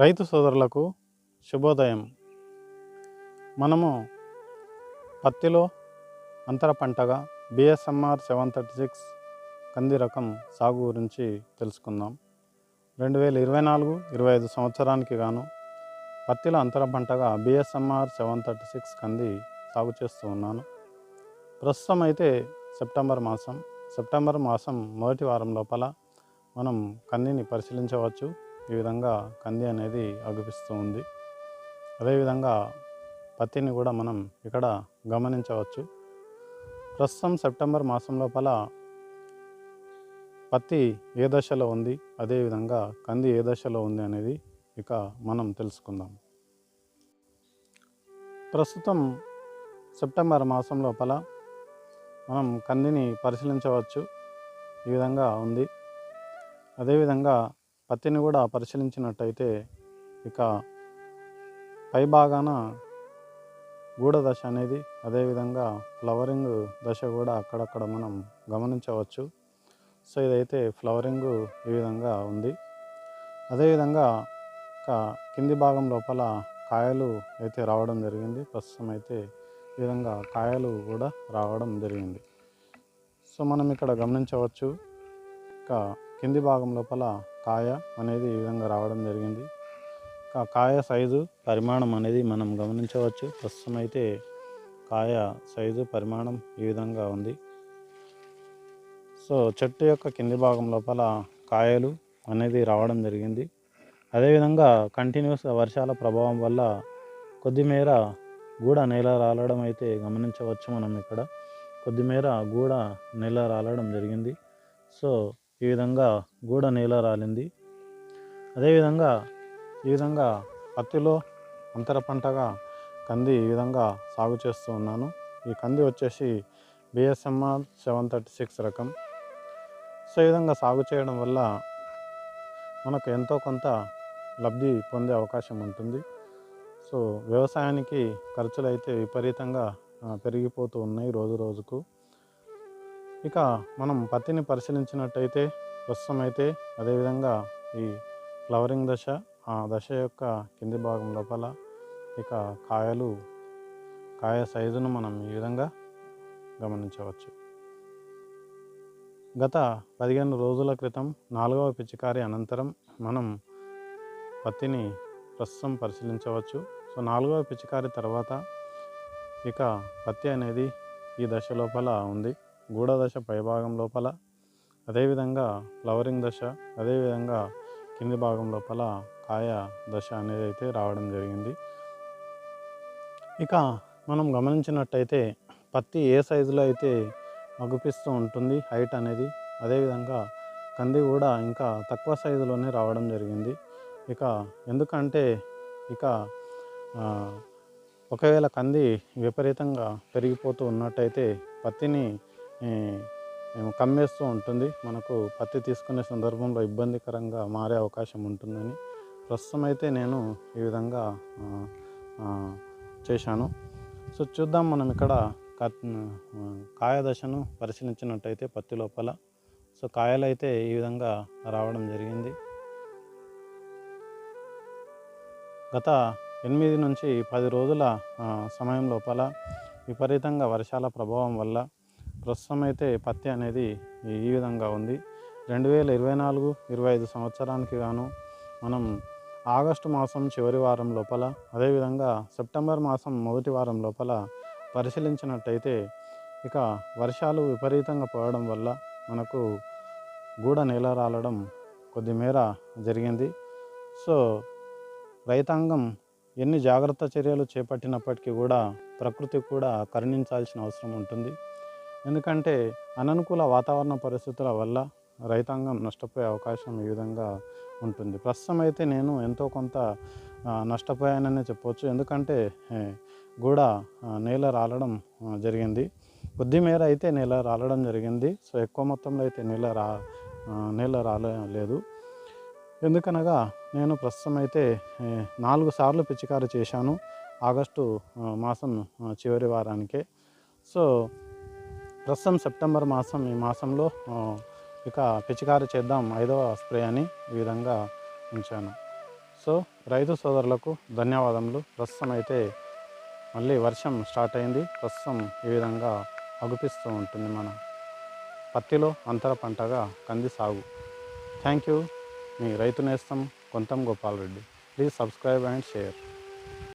రైతు సోదరులకు శుభోదయం. మనము పత్తిలో అంతర పంటగా బిఎస్ఎంఆర్ సెవెన్ థర్టీ సిక్స్ కంది రకం సాగు గురించి తెలుసుకుందాం. రెండు వేల ఇరవై నాలుగు ఇరవై ఐదు సంవత్సరానికి గాను పత్తిలో అంతర పంటగా బిఎస్ఎంఆర్ సెవెన్ థర్టీ సిక్స్ కంది సాగు చేస్తూ ఉన్నాను. ప్రస్తుతం అయితే సెప్టెంబర్ మాసం. సెప్టెంబర్ మాసం మొదటి వారం లోపల మనం కందిని పరిశీలించవచ్చు. ఈ విధంగా కంది అనేది అగుపిస్తూ ఉంది. అదేవిధంగా పత్తిని కూడా మనం ఇక్కడ గమనించవచ్చు. ప్రస్తుతం సెప్టెంబర్ మాసం లోపల పత్తి ఏ దశలో ఉంది అదేవిధంగా కంది ఏ దశలో ఉంది అనేది ఇక మనం తెలుసుకుందాం. ప్రస్తుతం సెప్టెంబర్ మాసం లోపల మనం కందిని పరిశీలించవచ్చు. ఈ విధంగా ఉంది. అదేవిధంగా పత్తిని కూడా పరిశీలించినట్టయితే ఇక పై భాగాన గూడ దశ అనేది అదేవిధంగా ఫ్లవరింగ్ దశ కూడా అక్కడక్కడ మనం గమనించవచ్చు. సో ఇదైతే ఫ్లవరింగ్ ఈ విధంగా ఉంది. అదేవిధంగా కింది భాగం లోపల కాయలు అయితే రావడం జరిగింది. ప్రస్తుతం అయితే ఈ విధంగా కాయలు కూడా రావడం జరిగింది. సో మనం ఇక్కడ గమనించవచ్చు. ఇక కింది భాగం లోపల కాయ అనేది ఈ విధంగా రావడం జరిగింది. కాయ సైజు పరిమాణం అనేది మనం గమనించవచ్చు. ప్రస్తుతం అయితే కాయ సైజు పరిమాణం ఈ విధంగా ఉంది. సో చెట్టు యొక్క కింది భాగం లోపల కాయలు అనేది రావడం జరిగింది. అదేవిధంగా కంటిన్యూస్ వర్షాల ప్రభావం వల్ల కొద్దిమేర గూడ నేల రాలడం అయితే గమనించవచ్చు మనం ఇక్కడ. కొద్దిమేర గూడ నేల రాలడం జరిగింది. సో ఈ విధంగా గూడ నేల రాలింది. అదేవిధంగా ఈ విధంగా పత్తిలో అంతర పంటగా కంది ఈ విధంగా సాగు చేస్తూ ఉన్నాను. ఈ కంది వచ్చేసి బిఎస్ఎంఆర్ సెవెన్ థర్టీ సిక్స్ రకం. సో ఈ విధంగా సాగు చేయడం వల్ల మనకు ఎంతో కొంత లబ్ధి పొందే అవకాశం ఉంటుంది. సో వ్యవసాయానికి ఖర్చులు అయితే విపరీతంగా పెరిగిపోతూ ఉన్నాయి రోజు రోజుకు. ఇక మనం పత్తిని పరిశీలించినట్టయితే ప్రస్తుతం అయితే అదేవిధంగా ఈ ఫ్లవరింగ్ దశ ఆ దశ యొక్క కింది భాగం లోపల ఇక కాయలు కాయ సైజును మనం ఈ విధంగా గమనించవచ్చు. గత పదిహేను రోజుల క్రితం నాలుగవ పిచికారి అనంతరం మనం పత్తిని ప్రస్తుతం పరిశీలించవచ్చు. సో నాలుగవ పిచికారి తర్వాత ఇక పత్తి అనేది ఈ దశ లోపల ఉంది. గూడ దశ పైభాగం లోపల అదేవిధంగా ఫ్లవరింగ్ దశ అదేవిధంగా కింది భాగం లోపల కాయ దశ అనేది అయితే రావడం జరిగింది. ఇక మనం గమనించినట్టయితే పత్తి ఏ సైజులో అయితే మగుపిస్తూ ఉంటుంది హైట్ అనేది అదేవిధంగా కంది కూడా ఇంకా తక్కువ సైజులోనే రావడం జరిగింది. ఇక ఎందుకంటే ఇక ఒకవేళ కంది విపరీతంగా పెరిగిపోతూ ఉన్నట్టయితే పత్తిని కమ్మేస్తూ ఉంటుంది. మనకు పత్తి తీసుకునే సందర్భంలో ఇబ్బందికరంగా మారే అవకాశం ఉంటుందని ప్రస్తుతం అయితే నేను ఈ విధంగా చేశాను. సో చూద్దాం మనం ఇక్కడ కత్- కాయ దశను పరిశీలించినట్టయితే పత్తి లోపల. సో కాయలు అయితే ఈ విధంగా రావడం జరిగింది. గత ఎనిమిది నుంచి పది రోజుల సమయం లోపల విపరీతంగా వర్షాల ప్రభావం వల్ల ప్రస్తుతం అయితే పత్తి అనేది ఈ- విధంగా ఉంది. రెండు వేల ఇరవై నాలుగు ఇరవై ఐదు సంవత్సరానికి గాను మనం ఆగస్టు మాసం చివరి వారం లోపల అదేవిధంగా సెప్టెంబర్ మాసం మొదటి వారం లోపల పరిశీలించినట్టయితే ఇక వర్షాలు విపరీతంగా పడడం వల్ల మనకు గూడ నేల రాలడం కొద్దిమేర జరిగింది. సో రైతాంగం ఎన్ని జాగ్రత్త చర్యలు చేపట్టినప్పటికీ కూడా ప్రకృతి కూడా కరుణించాల్సిన అవసరం ఉంటుంది. ఎందుకంటే అననుకూల వాతావరణ పరిస్థితుల వల్ల రైతాంగం నష్టపోయే అవకాశం ఈ విధంగా ఉంటుంది. ప్రస్తుతం అయితే నేను ఎంతో కొంత నష్టపోయాననే చెప్పవచ్చు ఎందుకంటే కూడా నేల రాలడం జరిగింది. కొద్ది మేర అయితే నేల రాలడం జరిగింది. సో ఎక్కువ మొత్తంలో అయితే నేల రా నేల రాలేదు ఎందుకనగా నేను ప్రస్తుతం అయితే నాలుగు సార్లు పిచికారి చేశాను. ఆగస్టు మాసం చివరి వారానికే. సో ప్రస్తుతం సెప్టెంబర్ మాసం ఈ మాసంలో ఇక పిచికారి చేద్దాం ఐదవ స్ప్రే అని ఈ విధంగా ఉంచాను. సో సో రైతు సోదరులకు ధన్యవాదములు. ప్రస్తుతం అయితే మళ్ళీ వర్షం స్టార్ట్ అయింది. ప్రస్తుతం ఈ విధంగా అగుపిస్తూ ఉంటుంది మన పత్తిలో అంతర పంటగా కంది సాగు. Thank you. మీ రైతు నేస్తం Kontham Gopal Reddy. Please subscribe and share.